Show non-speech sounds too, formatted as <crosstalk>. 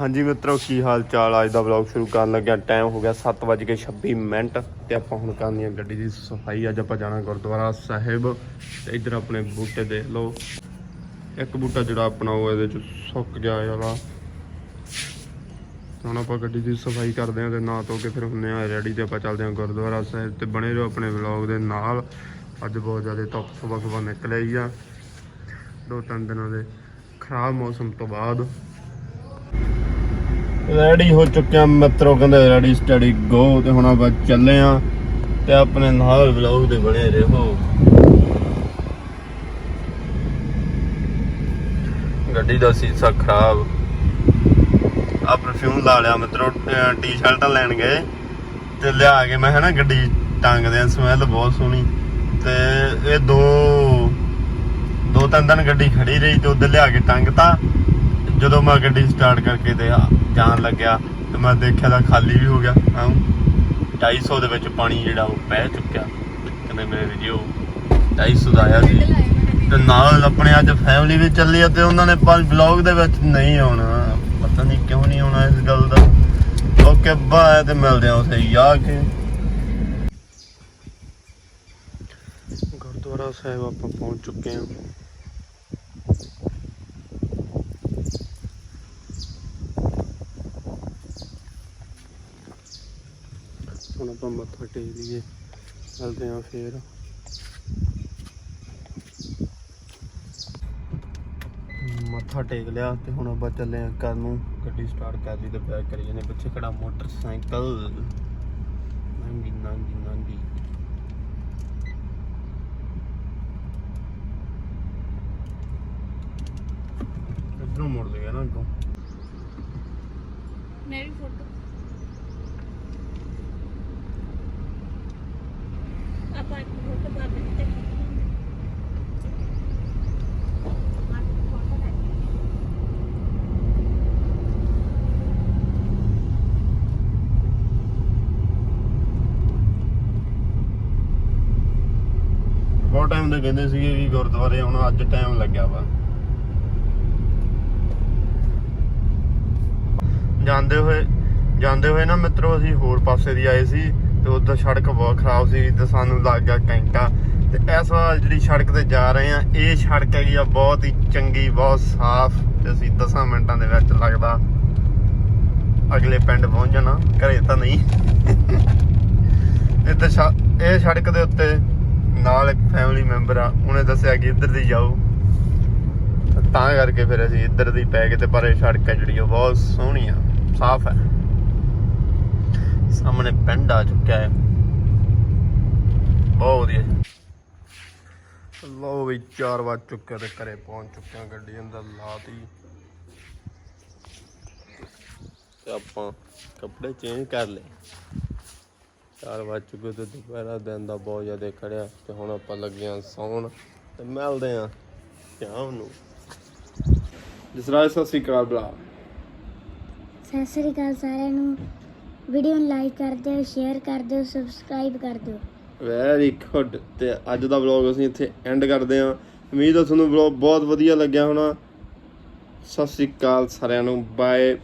ਹਾਂਜੀ ਮਿੱਤਰੋ, ਕੀ ਹਾਲ ਚਾਲ ਅੱਜ ਦਾ ਵਲੌਗ ਸ਼ੁਰੂ ਕਰਨ ਲੱਗਿਆ। ਟਾਈਮ ਹੋ ਗਿਆ 7:26 ਮਿੰਟ ਤੇ ਆਪਾਂ ਹੁਣ ਕਰਨੀ ਆ ਗੱਡੀ ਦੀ ਸਫ਼ਾਈ। ਅੱਜ ਆਪਾਂ ਜਾਣਾ ਗੁਰਦੁਆਰਾ ਸਾਹਿਬ ਤੇ ਇੱਧਰ ਆਪਣੇ ਬੂਟੇ ਦੇਖ ਲਓ। ਇੱਕ ਬੂਟਾ ਜਿਹੜਾ ਆਪਣਾ ਉਹ ਇਹਦੇ ਚ ਸੁੱਕ ਗਿਆ ਇਹ ਹੁਣ ਆਪਾਂ ਗੱਡੀ ਦੀ ਸਫ਼ਾਈ ਕਰਦੇ ਹਾਂ ਤੇ ਨਾ ਧੋ ਕੇ ਫਿਰ ਹੁੰਨੇ ਆ ਰੈਡੀ ਤੇ ਆਪਾਂ ਚੱਲਦੇ ਹਾਂ ਗੁਰਦੁਆਰਾ ਸਾਹਿਬ ਤੇ ਬਣੇ ਰਹੋ ਆਪਣੇ ਵਲੌਗ ਦੇ ਨਾਲ। ਅੱਜ ਬਹੁਤ ਜ਼ਿਆਦਾ ਧੁੱਪ ਸੁਬਹ ਸੁਬਹ ਨਿਕਲ ਆਈ ਆ। ਦੋ ਤਿੰਨ ਦਿਨਾਂ ਦੇ ਖਰਾਬ ਮੌਸਮ ਤੋਂ ਬਾਅਦ ਰੈਡੀ ਹੋ ਚੁੱਕਿਆ ਮਿੱਤਰੋ, ਕਹਿੰਦੇ ਰੈਡੀ ਸਟੱਡੀ ਗੋ ਤੇ ਹੁਣ ਆਪਾਂ ਚੱਲੇ ਆ ਤੇ ਆਪਣੇ ਨਾਲ ਵਲੌਗ ਦੇ ਬਣੇ ਰਹੋ। ਗੱਡੀ ਦਾ ਸੀਸਾ ਖਰਾਬ। ਆ ਪਰਫਿਊਮ ਲਾ ਲਿਆ ਮਿੱਤਰੋ ਟੀ-ਸ਼ਰਟਾਂ ਲੈਣ ਗਏ ਤੇ ਲਿਆ ਕੇ ਮੈਂ ਹਨਾ ਗੱਡੀ ਟੰਗਦੇ ਆ ਸਮੈਲ ਬਹੁਤ ਸੋਹਣੀ। ਤੇ ਇਹ ਦੋ ਦੋ ਤਿੰਨ ਦਿਨ ਗੱਡੀ ਖੜੀ ਰਹੀ ਤੇ ਉੱਧਰ ਲਿਆ ਕੇ ਟੰਗਤਾ। ਜਦੋਂ ਮੈਂ ਗੱਡੀ ਸਟਾਰਟ ਕਰਕੇ ਤੇ ਜਾਣ ਲੱਗਿਆ ਤੇ ਮੈਂ ਦੇਖਿਆ ਤਾਂ ਖਾਲੀ ਵੀ ਹੋ ਗਿਆ ਹਾਂ 250 ਦੇ ਵਿੱਚ ਪਾਣੀ ਜਿਹੜਾ ਉਹ ਪੈ ਚੁੱਕਿਆ। ਕਹਿੰਦੇ ਮੇਰੇ ਵੀਡੀਓ 250 ਦਾ ਆਇਆ ਸੀ। ਤੇ ਨਾਲ ਆਪਣੇ ਅੱਜ ਫੈਮਿਲੀ ਵੀ ਚੱਲੀ ਆ ਤੇ ਉਹਨਾਂ ਨੇ ਪਰ ਵਲੌਗ ਦੇ ਵਿੱਚ ਨਹੀਂ ਆਉਣਾ। ਪਤਾ ਨਹੀਂ ਕਿਉਂ ਨਹੀਂ ਆਉਣਾ ਇਸ ਗੱਲ ਦਾ। ਓਕੇ ਬਾਏ ਤੇ ਮਿਲਦੇ ਆ ਉਥੇ ਜਾ ਕੇ। ਗੁਰਦੁਆਰਾ ਸਾਹਿਬ ਆਪਾਂ ਪਹੁੰਚ ਚੁੱਕੇ ਹਾਂ। ਹੁਣ ਆਪਾਂ ਮੱਥਾ ਟੇਕ ਲਈਏ। ਚੱਲਦੇ ਹਾਂ ਫੇਰ। ਮੱਥਾ ਟੇਕ ਲਿਆ ਤੇ ਹੁਣ ਆਪਾਂ ਚੱਲੇ ਆ ਘਰ ਨੂੰ। ਗੱਡੀ ਸਟਾਰਟ ਕਰ ਲਈ ਤੇ ਬੈਕ ਕਰੀ ਜਾਂਦੇ ਪਿੱਛੇ ਖੜਾ ਮੋਟਰਸਾਈਕਲ। ਨੰਗੀ ਨੰਗੀ ਨੰਗੀ। ਇਧਰੋਂ ਮੁੜ ਲੇਗਾ ਨਾ ਅੱਗੋਂ। ਮੇਰੀ ਫੋਟੋ ਆਪਾਂ ਇੱਕ ਫੋਟੋ ਪਾ ਦਿੱਤੇ ਬਹੁਤ ਟਾਈਮ ਦੇ ਕਹਿੰਦੇ ਸੀਗੇ ਵੀ ਗੁਰਦੁਆਰੇ ਆਉਣਾ, ਅੱਜ ਟਾਈਮ ਲੱਗਿਆ ਵਾ। ਜਾਂਦੇ ਹੋਏ ਜਾਂਦੇ ਹੋਏ ਨਾ ਮਿੱਤਰੋ, ਅਸੀਂ ਹੋਰ ਪਾਸੇ ਦੀ ਆਏ ਸੀ। ਤੇ ਉਧਰ ਸੜਕ ਬਹੁਤ ਖਰਾਬ ਸੀ, ਤੇ ਸਾਨੂੰ ਲੱਗ ਗਿਆ ਘੰਟਾ। ਤੇ ਇਸ ਵਾਰ ਜਿਹੜੀ ਸੜਕ ਤੇ ਜਾ ਰਹੇ ਆ ਇਹ ਸੜਕ ਹੈਗੀ ਆ ਬਹੁਤ ਹੀ ਚੰਗੀ, ਬਹੁਤ ਸਾਫ਼, ਤੇ ਅਸੀਂ 10 ਮਿੰਟਾਂ ਦੇ ਵਿੱਚ ਲੱਗਦਾ ਅਗਲੇ ਪਿੰਡ ਪਹੁੰਚ ਜਾਣਾ, ਘਰੇ ਤਾਂ ਨਹੀਂ। <laughs> ਇੱਧਰ ਸ਼- ਇਹ ਸੜਕ ਦੇ ਉੱਤੇ ਨਾਲ ਇੱਕ ਫੈਮਿਲੀ ਮੈਂਬਰ ਆ, ਉਹਨੇ ਦੱਸਿਆ ਕਿ ਇੱਧਰ ਦੀ ਜਾਓ। ਤਾਂ ਕਰਕੇ ਫਿਰ ਅਸੀਂ ਇੱਧਰ ਦੀ ਪੈ ਗਏ ਤੇ ਪਰ ਇਹ ਸੜਕ ਹੈ ਜਿਹੜੀ ਉਹ ਬਹੁਤ ਸੋਹਣੀ ਆ, ਸਾਫ਼ ਹੈ। ਸਾਹਮਣੇ ਪਿੰਡ ਆ ਚੁੱਕਿਆ ਹੈ। ਬਹੁਤ ਵਧੀਆ। ਲੋ ਵੀ 4 ਵਜ ਚੁੱਕਿਆ ਤੇ ਘਰੇ ਪਹੁੰਚ ਚੁੱਕਿਆ ਗੱਡੀ ਅੰਦਰ, ਲਾਤੀ। ਤੇ ਆਪਾਂ ਕੱਪੜੇ ਚੇਂਜ ਕਰ ਲਏ। 4 ਵਜ ਚੁੱਕੇ ਤੇ ਦੁਪਹਿਰਾ ਦਿਨ ਦਾ ਬਹੁਤ ਜ਼ਿਆਦਾ ਖੜਿਆ ਤੇ ਹੁਣ ਆਪਾਂ ਲੱਗੇ ਆਂ ਸੌਣ ਤੇ ਮਿਲਦੇ ਆਂ ਸ਼ਾਮ ਨੂੰ। ਜਸਰਾਜ, ਸਤਿ ਸ੍ਰੀ ਅਕਾਲ ਬਲਾ ਸਤਿ ਸ੍ਰੀ ਅਕਾਲ ਸਾਰਿਆਂ ਨੂੰ। ਵੀਡੀਓ ਨੂੰ ਲਾਈਕ ਕਰ ਦਿਓ, ਸ਼ੇਅਰ ਕਰ ਦਿਓ ਸਬਸਕ੍ਰਾਈਬ ਕਰ ਦਿਓ। ਵੈਰੀ ਗੁੱਡ ਤੇ ਅੱਜ ਦਾ ਵਲੌਗ ਅਸੀਂ ਇੱਥੇ ਐਂਡ ਕਰਦੇ ਹਾਂ। ਉਮੀਦ ਹੈ ਤੁਹਾਨੂੰ ਵਲੌਗ ਬਹੁਤ ਵਧੀਆ ਲੱਗਿਆ ਹੋਣਾ। ਸਤਿ ਸ੍ਰੀ ਅਕਾਲ ਸਾਰਿਆਂ ਨੂੰ। ਬਾਏ